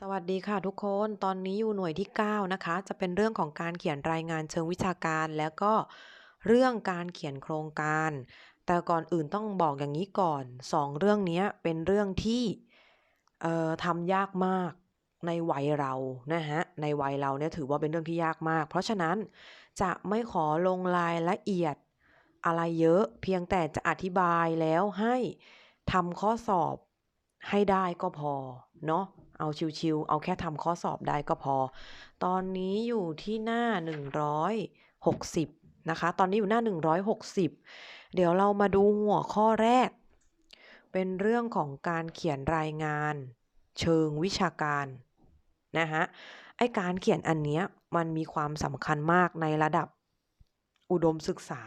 สวัสดีค่ะทุกคน ตอนนี้อยู่หน่วยที่ 9 นะคะ จะเป็นเรื่องของการเขียนรายงานเชิงวิชาการ แล้วก็เรื่องการเขียนโครงการ แต่ก่อนอื่นต้องบอกอย่างนี้ก่อน 2 เรื่องนี้เป็นเรื่องที่ทำยากมากในวัยเรานะฮะ ในวัยเราเนี่ยถือว่าเป็นเรื่องที่ยากมาก เพราะฉะนั้นจะไม่ขอลงรายละเอียดอะไรเยอะ เพียงแต่จะอธิบายแล้วให้ทำข้อสอบให้ได้ก็พอเนาะ เอาชิวๆเอาแค่ทำข้อสอบได้ก็พอ ตอนนี้อยู่ที่หน้า 160 นะคะ ตอนนี้อยู่หน้า 160 เดี๋ยวเรามาดูหัวข้อแรก เป็นเรื่องของการเขียนรายงาน เชิงวิชาการนะฮะ ไอการเขียนอันเนี้ยมันมีความสำคัญมากในระดับอุดมศึกษา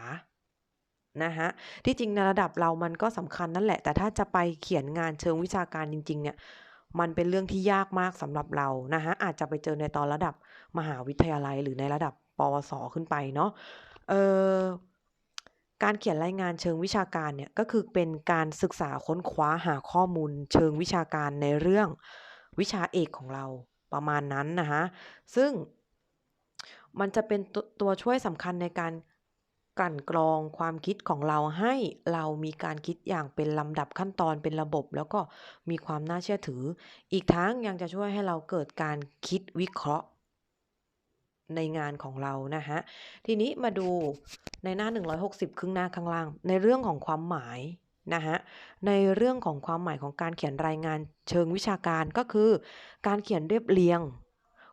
นะฮะที่จริงในระดับเรามันก็สำคัญนั่นแหละ แต่ถ้าจะไปเขียนงานเชิงวิชาการจริง ๆ เนี่ย มันเป็นเรื่องที่ยากมากสำหรับเรานะฮะอาจจะไปเจอในตอนระดับมหาวิทยาลัยหรือในระดับปวสขึ้นไปเนาะเอ่อการเขียนรายงานเชิงวิชาการเนี่ยก็คือเป็นการศึกษาค้นคว้าหาข้อมูล เชิงวิชาการในเรื่องวิชาเอกของเราประมาณนั้นนะคะซึ่งมันจะเป็นตตัวช่วยสำคัญในการ กั่นกรองความคิดของเราให้เรามีการคิดอย่างเป็นลำดับขั้นตอนเป็นระบบ แล้วก็มีความน่าเชื่อถือ อีกทั้งยังจะช่วยให้เราเกิดการคิดวิเคราะห์ ในงานของเรานะคะทีนี้มาดูในหน้า 160 ครึ่งหน้าข้างล่าง ในเรื่องของความหมายนะคะในเรื่องของความหมายของการเขียนรายงานเชิงวิชาการก็คือ การเขียนเรียบเรียง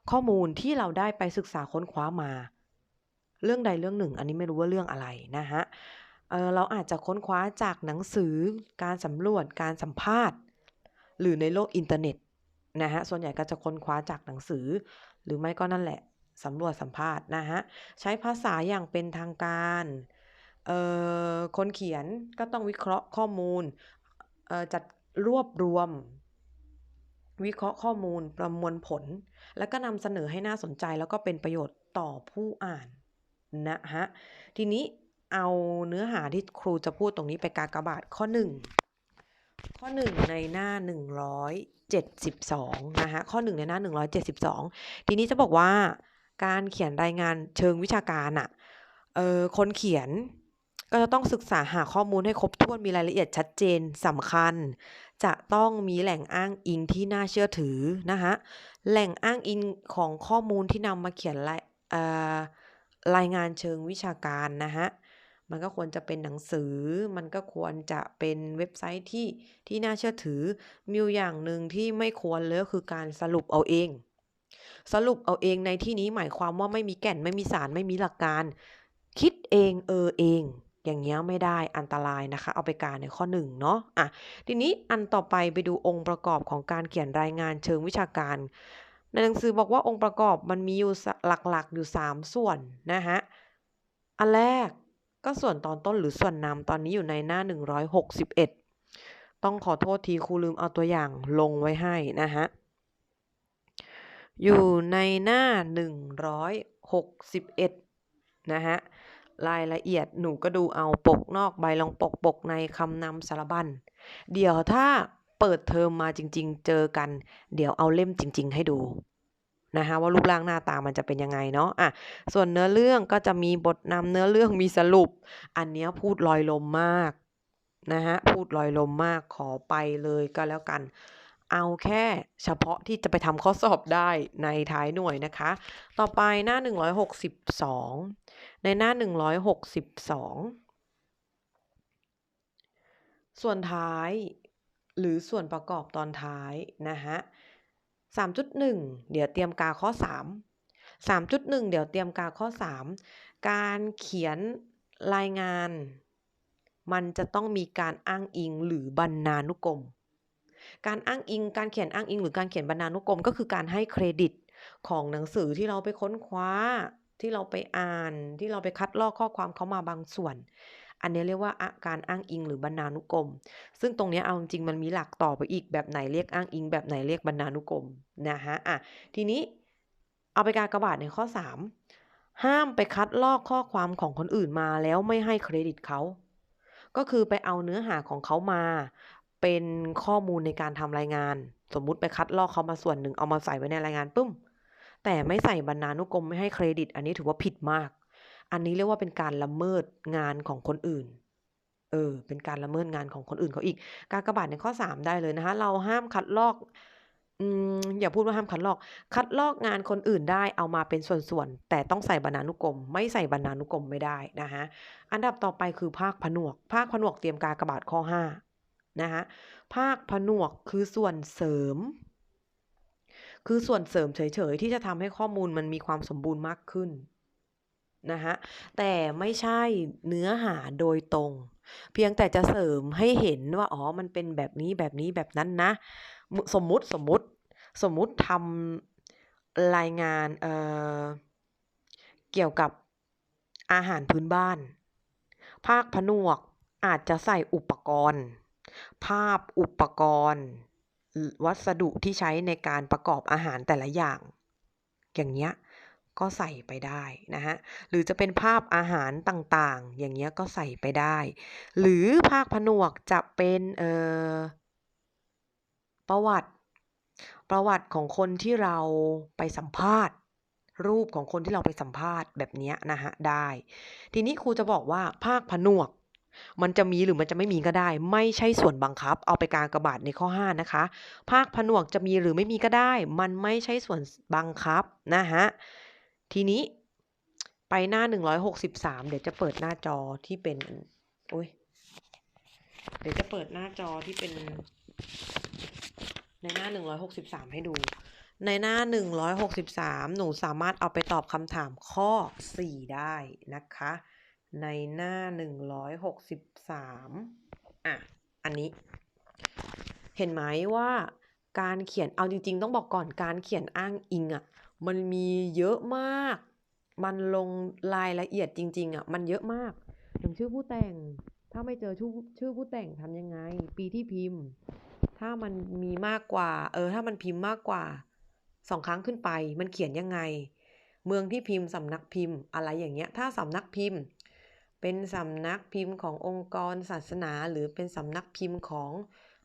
ข้อมูลที่เราได้ไปศึกษาค้นคว้ามา เรื่องใดเรื่องหนึ่ง อันนี้ไม่รู้ว่าเรื่องอะไรนะคะเเราอาจจะค้นคว้าจากหนังสือการสำรวจการสัมภาษณ์ หรือในโลกอินเทอร์เน็ตนะคะส่วนใหญ่ก็จะค้นคว้าจากหนังสือ หรือไม่ก็นั่นแหละสำรวจสัมภาษณ์นะคะใช้ภาษาอย่างเป็นทางการคนเขียนก็ต้องวิเคราะห์ข้อมูลจัดรวบรวม วิเคราะห์ข้อมูลประมวลผล แล้วก็นำเสนอให้น่าสนใจแล้วก็เป็นประโยชน์ต่อผู้อ่าน นะคะทีนี้เอาเนื้อหาที่ครูจะพูดตรงนี้ไปกากบาทข้อ 1 ข้อ 1 ในหน้า 172 นะคะข้อ 1 ในหน้า 172 ทีนี้จะบอกว่าการเขียนรายงานเชิงวิชาการน่ะเอ่อคนเขียนก็จะต้องศึกษาหาข้อมูลให้ครบถ้วนมีรายละเอียดชัดเจนสำคัญ จะต้องมีแหล่งอ้างอิงที่น่าเชื่อถือนะคะแหล่งอ้างอิงของข้อมูลที่นำมาเขียนรายเอ่อ รายงานเชิงวิชาการนะคะมันก็ควรจะเป็นหนังสือ มันก็ควรจะเป็นเว็บไซต์ที่ที่น่าเชื่อถือ มีอยู่อย่างหนึ่งที่ไม่ควรเลยคือการสรุปเอาเอง สรุปเอาเองในที่นี้หมายความว่าไม่มีแก่นไม่มีสารไม่มีหลักการ คิดเองเออเอง อย่างเงี้ยไม่ได้อันตรายนะคะ เอาไปการในข้อ1เนาะอะทีนี้อันต่อไปไปดูองค์ประกอบของการเขียนรายงานเชิงวิชาการ ในหนังสือบอกว่าองค์ประกอบมันมีอยู่หลักๆ อยู่ 3 ส่วนนะคะอันแรกก็ส่วนตอนต้นหรือส่วนนำตอนนี้อยู่ในหน้า 161 ต้องขอโทษทีครูลืมเอาตัวอย่างลงไว้ให้นะคะอยู่ในหน้า 161 นะคะรายละเอียดหนูก็ดูเอาปกนอกใบรองปกปกในคำนำสารบัญ เดี๋ยวถ้า เปิดเทอมมาจริง ๆ เจอกัน เดี๋ยวเอาเล่มจริง ๆ ให้ดูนะคะว่ารูปร่างหน้าตามันจะเป็นยังไงเนาะอะส่วนเนื้อเรื่องก็จะมีบทนำเนื้อเรื่องมีสรุป อันเนี้ยพูดลอยลมมากนะคะพูดลอยลมมากขอไปเลยก็แล้วกัน เอาแค่เฉพาะที่จะไปทำข้อสอบได้ในท้ายหน่วยนะคะ ต่อไปหน้า 162 ในหน้า 162 ส่วนท้าย หรือส่วนประกอบตอนท้ายนะคะ3.1 เดี๋ยวเตรียมกาข้อ 3 3.1 เดี๋ยวเตรียมกาข้อ 3 การเขียนรายงาน มันจะต้องมีการอ้างอิงหรือบรรณานุกรม การอ้างอิง การเขียนอ้างอิง หรือการเขียนบรรณานุกรม ก็คือการให้เครดิตของหนังสือที่เราไปค้นคว้า ที่เราไปอ่าน ที่เราไปคัดลอกข้อความเขามาบางส่วน อันนี้เรียกว่าการอ้างอิงหรือบรรณานุกรม ซึ่งตรงนี้เอาจริงมันมีหลักต่อไปอีกแบบไหนเรียกอ้างอิง แบบไหนเรียกบรรณานุกรมนะคะอะทีนี้เอาไปกากระบาทในข้อ 3 ห้ามไปคัดลอกข้อความของคนอื่นมาแล้วไม่ให้เครดิตเขา ก็คือไปเอาเนื้อหาของเขามา เป็นข้อมูลในการทำรายงาน สมมุติไปคัดลอกเขามาส่วนหนึ่งเอามาใส่ไว้ในรายงานปึ้มแต่ไม่ใส่บรรณานุกรมไม่ให้เครดิต อันนี้ถือว่าผิดมาก อันนี้เรียกว่าเป็นการละเมิดงานของคนอื่น เออ เป็นการละเมิดงานของคนอื่นเขาอีก การกระบาทในข้อ 3 ได้เลยนะคะ เราห้ามคัดลอกอืมอย่าพูดว่าห้ามคัดลอก คัดลอกงานคนอื่นได้เอามาเป็นส่วนๆ แต่ต้องใส่บรรณานุกรม ไม่ใส่บรรณานุกรมไม่ได้นะคะอันดับต่อไปคือภาคผนวก ภาคผนวกเตรียมการกระบาทข้อ5นะคะภาคผนวกคือส่วนเสริม คือส่วนเสริมเฉยๆ ที่จะทำให้ข้อมูลมันมีความสมบูรณ์มากขึ้น นะคะแต่ไม่ใช่เนื้อหาโดยตรง เพียงแต่จะเสริมให้เห็นว่าอ๋อมันเป็นแบบนี้แบบนี้แบบนั้นนะ สมมุติสมมุติสมมุติทำรายงานเเกี่ยวกับอาหารพื้นบ้าน ภาคผนวกอาจจะใส่อุปกรณ์ ภาพอุปกรณ์ วัสดุที่ใช้ในการประกอบอาหารแต่ละอย่าง อย่างเงี้ย ก็ใส่ไปได้นะฮะ หรือจะเป็นภาพอาหารต่างๆ อย่างเงี้ยก็ใส่ไปได้ หรือภาคผนวกจะเป็นเอ่อประวัติ ประวัติของคนที่เราไปสัมภาษณ์ รูปของคนที่เราไปสัมภาษณ์แบบนี้นะฮะได้ ทีนี้ครูจะบอกว่าภาคผนวกมันจะมีหรือมันจะไม่มีก็ได้ ไม่ใช่ส่วนบังคับ เอาไปการกระบาดในข้อ 5 นะคะ ภาคผนวกจะมีหรือไม่มีก็ได้ มันไม่ใช่ส่วนบังคับนะฮะ ทีนี้ไปหน้า 163 เดี๋ยวจะเปิดหน้าจอที่เป็นอุ้ยเดี๋ยวจะเปิดหน้าจอที่เป็น ในหน้า 163 ให้ดู ในหน้า 163 หนูสามารถเอาไปตอบคำถามข้อ 4 ได้นะคะ ในหน้า 163 อะ อันนี้ เห็นไหมว่าการเขียนเอาจริง ๆ ต้องบอกก่อนการเขียนอ้างอิงอะ่ะ มันมีเยอะมาก มันลงรายละเอียดจริง ๆอะมันเยอะมากอย่างชื่อผู้แต่ง ถ้าไม่เจอชื่อชื่อผู้แต่งทำยังไง ปีที่พิมพ์ ถ้ามันมีมากกว่า เออ ถ้ามันพิมพ์มากกว่าสองครั้งขึ้นไป มันเขียนยังไง เมืองที่พิมพ์สำนักพิมพ์อะไรอย่างเงี้ย ถ้าสำนักพิมพ์ เป็นสำนักพิมพ์ขององค์กรศาสนา หรือเป็นสำนักพิมพ์ของ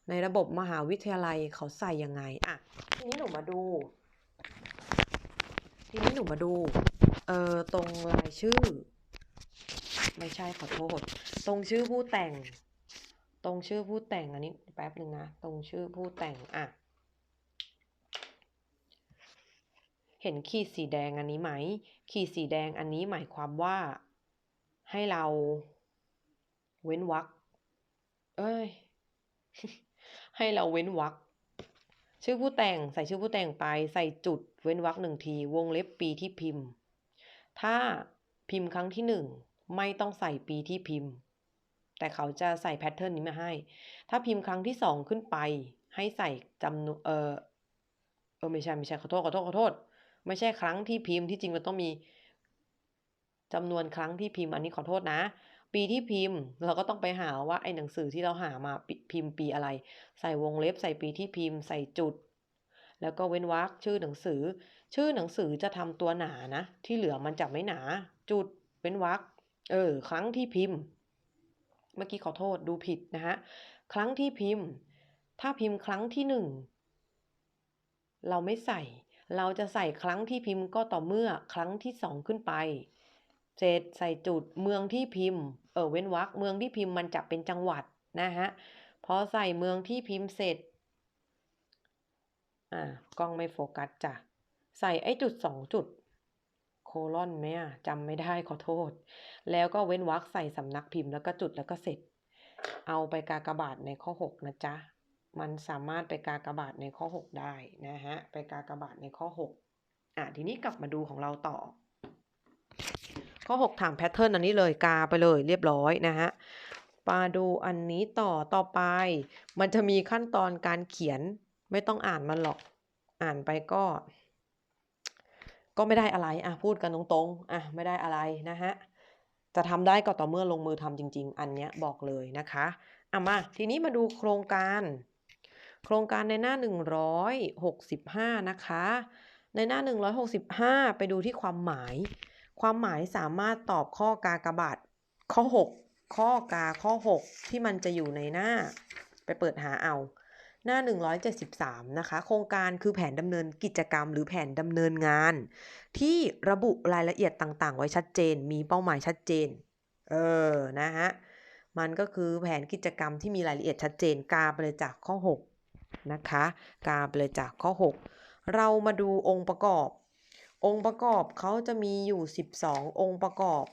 ในระบบมหาวิทยาลัยเขาใส่ยังไง อะ ทีนี้หนูมาดู ทีนี้หนูมาดู เอ่อ ตรงรายชื่อ ไม่ใช่ขอโทษ ตรงชื่อผู้แต่ง ตรงชื่อผู้แต่งอันนี้แป๊บหนึ่งนะ ตรงชื่อผู้แต่ง อะ เห็นขีดสีแดงอันนี้ไหม ขีดสีแดงอันนี้หมายความว่า ให้เราเว้นวรรค เอ้ย ให้เราเว้นวรรค ชื่อผู้แต่งใส่ชื่อผู้แต่งไปใส่จุดเว้นวรรคหนึ่งที วงเล็บปีที่พิมพ์ ถ้าพิมพ์ครั้งที่หนึ่งไม่ต้องใส่ปีที่พิมพ์ แต่เขาจะใส่แพทเทิร์นนี้มาให้ ถ้าพิมพ์ครั้งที่สองขึ้นไป ให้ใส่จำนวนเออเออไม่ใช่ไม่ใช่ขอโทษขอโทษขอโทษ ไม่ใช่ครั้งที่พิมพ์ที่จริงมันต้องมีจำนวนครั้งที่พิมพ์อันนี้ขอโทษนะ ปีที่พิมพ์ เราก็ต้องไปหาว่าไอ้หนังสือที่เราหามาพิมพ์ปีอะไร ใส่วงเล็บใส่ปีที่พิมพ์ ใส่จุด แล้วก็เว้นวรรคชื่อหนังสือ ชื่อหนังสือจะทำตัวหนานะ ที่เหลือมันจะไม่หนา จุดเว้นวรรคเออ ครั้งที่พิมพ์ เมื่อกี้ขอโทษดูผิดนะฮะครั้งที่พิมพ์ ถ้าพิมพ์ครั้งที่หนึ่งเราไม่ใส่ เราจะใส่ครั้งที่พิมพ์ก็ต่อเมื่อครั้งที่สองขึ้นไป เสร็จใส่จุดเมืองที่พิมพ์เออเว้นวรรคเมืองที่พิมพ์มันจะเป็นจังหวัดนะฮะพอใส่เมืองที่พิมพ์เสร็จอ่ากล้องไม่โฟกัสจ้ะใส่ไอ้จุดสองจุดโคลอนไหมอะจำไม่ได้ขอโทษ แล้วก็เว้นวรรคใส่สำนักพิมพ์แล้วก็จุดแล้วก็เสร็จ เอาไปกากบาทในข้อ 6 นะจ๊ะ มันสามารถไปกากบาทในข้อ 6 ได้นะฮะ ไปกากบาทในข้อ 6 อะทีนี้กลับมาดูของเราต่อ ข้อ 6 ถามแพทเทิร์นอันนี้เลยกาไปเลยเรียบร้อยนะฮะมาดูอันนี้ต่อต่อไป มันจะมีขั้นตอนการเขียนไม่ต้องอ่านมันหรอกอ่านไปก็ ก็ไม่ได้อะไรอะพูดกันตรงๆอะไม่ได้อะไรนะฮะจะทำได้ก็ต่อเมื่อลงมือทำจริง ๆ อันเนี้ยบอกเลยนะคะอะมาทีนี้มาดูโครงการ โครงการในหน้า 165 นะคะ ในหน้า 165 ไปดูที่ความหมาย ความหมายสามารถตอบข้อกากบาทข้อ 6 ข้อกาข้อ 6 ที่มันจะอยู่ในหน้า ไปเปิดหาเอา หน้า 173 นะคะ โครงการคือแผนดำเนินกิจกรรม หรือแผนดำเนินงาน ที่ระบุรายละเอียดต่างๆ ไว้ชัดเจน มีเป้าหมายชัดเจน เออ นะฮะ มันก็คือแผนกิจกรรมที่มีรายละเอียดชัดเจน กาไปเลยจากข้อ 6 นะคะ กาไปเลยจากข้อ 6 เรามาดูองค์ประกอบ องค์ประกอบเขาจะมีอยู่ 12 องค์ประกอบ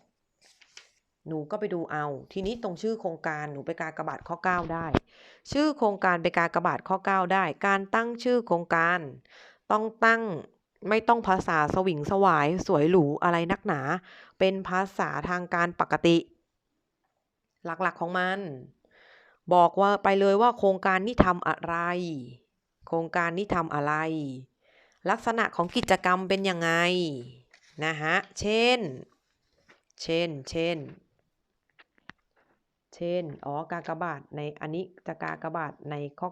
หนูก็ไปดูเอา ทีนี้ตรงชื่อโครงการหนูไปกากระบาทข้อ 9 ได้ ชื่อโครงการไปกากระบาทข้อ 9 ได้ การตั้งชื่อโครงการ ต้องตั้งไม่ต้องภาษาสวิงสวายสวยหรูอะไรนักหนา เป็นภาษาทางการปกติ หลักๆของมัน บอกว่าไปเลยว่าโครงการนี้ทำอะไร โครงการนี้ทำอะไร ลักษณะของกิจกรรมเป็นยังไงนะฮะ เช่น เช่น เช่น เช่น อ๋อ กากบาทในอันนี้จะกากบาทในข้อ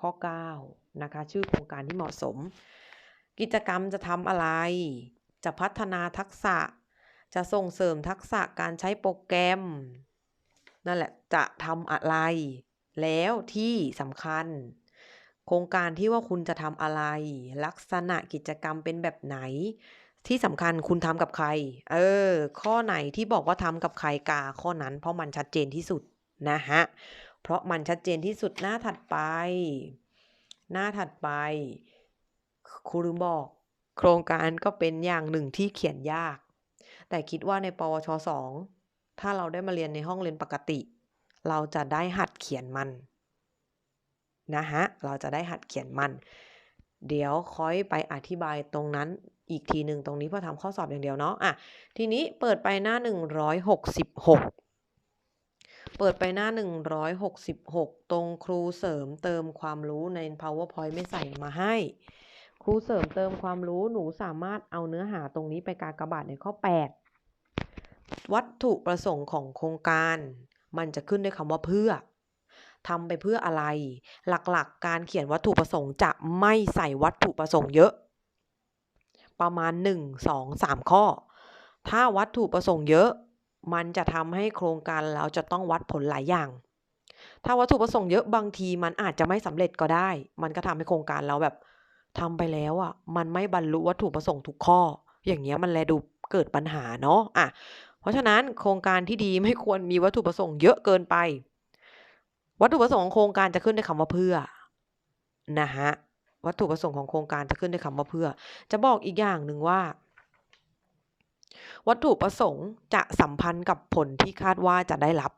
ข้อ 9 นะคะ ชื่อโครงการที่เหมาะสม กิจกรรมจะทำอะไร จะพัฒนาทักษะ จะส่งเสริมทักษะการใช้โปรแกรม นั่นแหละ จะทำอะไร แล้วที่สำคัญ โครงการที่ว่าคุณจะทำอะไร ลักษณะกิจกรรมเป็นแบบไหน ที่สำคัญคุณทำกับใคร เออ ข้อไหนที่บอกว่าทำกับใครกาข้อนั้น เพราะมันชัดเจนที่สุดนะฮะ เพราะมันชัดเจนที่สุดหน้าถัดไป หน้าถัดไปครูลืมบอก โครงการก็เป็นอย่างหนึ่งที่เขียนยาก แต่คิดว่าในปวช2ถ้าเราได้มาเรียนในห้องเรียนปกติ เราจะได้หัดเขียนมัน นะฮะ เราจะได้หัดเขียนมัน เดี๋ยวค่อยไปอธิบายตรงนั้นอีกทีหนึ่งตรงนี้เพื่อทำข้อสอบอย่างเดียวเนาะอะทีนี้เปิดไปหน้า 166 เปิดไปหน้า 166 ตรงครูเสริมเติมความรู้ใน powerpoint ไม่ใส่มาให้ ครูเสริมเติมความรู้หนูสามารถเอาเนื้อหาตรงนี้ไปกากระบาทในข้อ 8 วัตถุประสงค์ของโครงการ มันจะขึ้นด้วยคำว่าเพื่อ ทำไปเพื่ออะไร หลักๆการเขียนวัตถุประสงค์จะไม่ใส่วัตถุประสงค์เยอะ ประมาณ 1 2 3 ข้อ ถ้าวัตถุประสงค์เยอะ มันจะทำให้โครงการเราจะต้องวัดผลหลายอย่าง ถ้าวัตถุประสงค์เยอะบางทีมันอาจจะไม่สำเร็จก็ได้ มันก็ทำให้โครงการเราแบบทำไปแล้วอะ มันไม่บรรลุวัตถุประสงค์ทุกข้อ อย่างเงี้ยมันแลดูเกิดปัญหาเนาะอะเพราะฉะนั้นโครงการที่ดีไม่ควรมีวัตถุประสงค์เยอะเกินไป วัตถุประสงค์ของโครงการจะขึ้นด้วยคำว่าเพื่อนะฮะวัตถุประสงค์ของโครงการจะขึ้นด้วยคำว่าเพื่อ จะบอกอีกอย่างหนึ่งว่า วัตถุประสงค์จะสัมพันธ์กับผลที่คาดว่าจะได้รับ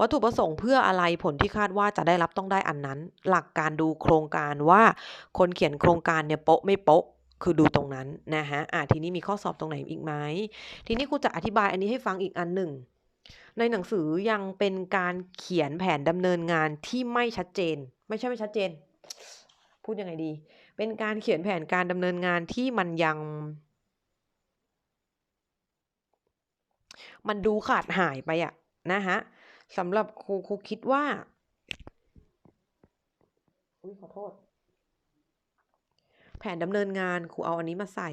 วัตถุประสงค์เพื่ออะไรผลที่คาดว่าจะได้รับต้องได้อันนั้น หลักการดูโครงการว่าคนเขียนโครงการเนี่ยโป๊ะไม่โป๊ะคือดูตรงนั้นนะฮะอะทีนี้มีข้อสอบตรงไหนอีกไหมทีนี้ครูจะอธิบายอันนี้ให้ฟังอีกอันหนึ่ง ในหนังสือยังเป็นการเขียนแผนดำเนินงานที่ไม่ชัดเจน ไม่ใช่ไม่ชัดเจน พูดยังไงดี เป็นการเขียนแผนการดำเนินงานที่มันยัง มันดูขาดหายไปอะนะฮะสำหรับครูครูคิดว่าอุ้ยขอโทษ แผนดำเนินงานครูเอาอันนี้มาใส่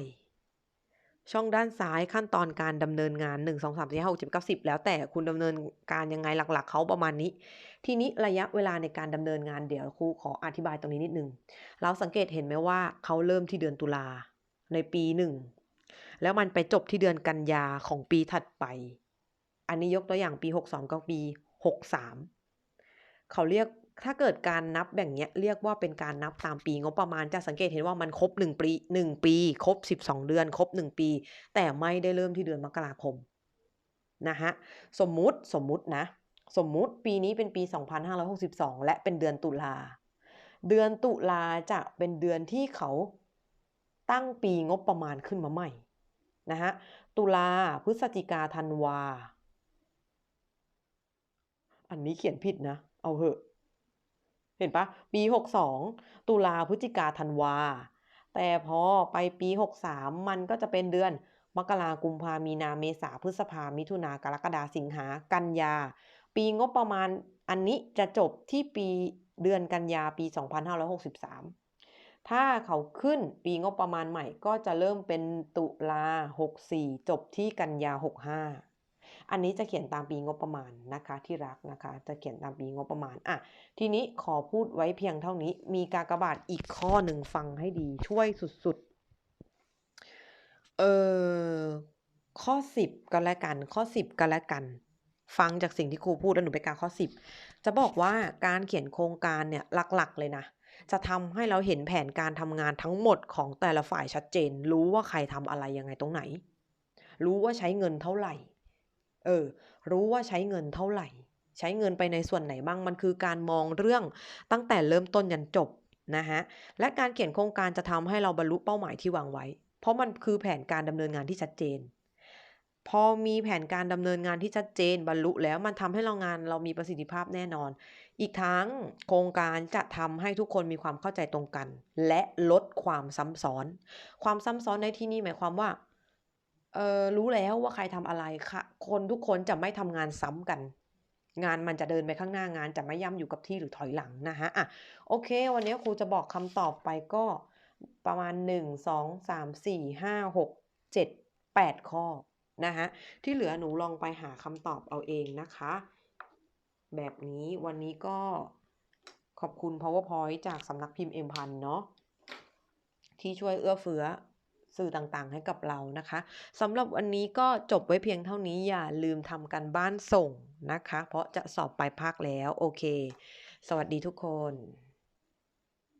ช่องด้านซ้ายขั้นตอนการดำเนินงาน 1 2 3 4 5 6 7 9 10 แล้วแต่คุณดำเนินการยังไงหลักๆเขาประมาณนี้ ทีนี้ระยะเวลาในการดำเนินงานเดี๋ยวครูขออธิบายตรงนี้นิดนึง เราสังเกตเห็นไหมว่าเขาเริ่มที่เดือนตุลาในปีหนึ่งแล้วมันไปจบที่เดือนกันยาของปีถัดไป อันนี้ยกตัวอย่างปี 62 กับปี 63 เขาเรียก ถ้าเกิดการนับแบ่งเนี้ยเรียกว่าเป็นการนับตามปีงบประมาณจะสังเกตเห็นว่ามันครบ1ปี1ปีครบ 12 เดือน ครบ 1 ปี แต่ไม่ได้เริ่มที่เดือนมกราคมนะฮะสมมุติสมมุตินะ สมมุติปีนี้เป็นปี 2562 และเป็นเดือนตุลา เดือนตุลาจะเป็นเดือนที่เขาตั้งปีงบประมาณขึ้นมาใหม่นะฮะตุลาพฤศจิกาธันวา อันนี้เขียนผิดนะ เอาเหอะ เห็นปะปี 62 ตุลาพฤศจิกาธันวา แต่พอไปปี 63 มันก็จะเป็นเดือนมกรากุมภามีนาเมษาพฤษภามิถุนากรกฎาสิงหากันยา ปีงบประมาณอันนี้จะจบที่ปีเดือนกันยาปี 2563 ถ้าเขาขึ้นปีงบประมาณใหม่ก็จะเริ่มเป็นตุลา 64 จบที่กันยา 65 อันนี้จะเขียนตามปีงบประมาณนะคะที่รักนะคะ จะเขียนตามปีงบประมาณอะทีนี้ขอพูดไว้เพียงเท่านี้ มีกากบาทอีกข้อหนึ่งฟังให้ดีช่วยสุดๆเออข้อสิบก็แล้วกัน ข้อสิบก็แล้วกัน ฟังจากสิ่งที่ครูพูดแล้วหนูไปกาข้อสิบจะบอกว่าการเขียนโครงการเนี่ยหลักๆ เลยนะจะทำให้เราเห็นแผนการทำงานทั้งหมดของแต่ละฝ่ายชัดเจน รู้ว่าใครทำอะไรยังไงตรงไหน รู้ว่าใช้เงินเท่าไหร่ เออ รู้ว่าใช้เงินเท่าไหร่ ใช้เงินไปในส่วนไหนบ้าง มันคือการมองเรื่องตั้งแต่เริ่มต้นยันจบนะฮะ และการเขียนโครงการจะทำให้เราบรรลุเป้าหมายที่วางไว้ เพราะมันคือแผนการดำเนินงานที่ชัดเจน พอมีแผนการดำเนินงานที่ชัดเจนบรรลุแล้วมันทำให้เรางานเรามีประสิทธิภาพแน่นอน อีกทั้งโครงการจะทำให้ทุกคนมีความเข้าใจตรงกัน และลดความซ้ำซ้อน ความซ้ำซ้อนในที่นี้หมายความว่า เออรู้แล้วว่าใครทำอะไรค่ะ คนทุกคนจะไม่ทำงานซ้ำกัน งานมันจะเดินไปข้างหน้างานจะไม่ย่ำอยู่กับที่หรือถอยหลังนะฮะอะโอเค วันนี้ครูจะบอกคำตอบไปก็ประมาณ 1 2 3 4 5 6 7 8 ข้อนะฮะที่เหลือหนูลองไปหาคำตอบเอาเองนะคะ แบบนี้วันนี้ก็ขอบคุณ powerpoint จากสำนักพิมพ์เอ็มพันเนาะที่ช่วยเอื้อเฟื้อ สื่อต่างๆ ให้กับเรานะคะสำหรับวันนี้ก็จบไว้เพียงเท่านี้อย่าลืมทำกันบ้านส่งนะคะ เพราะจะสอบปลายภาคแล้วโอเค สวัสดีทุกคน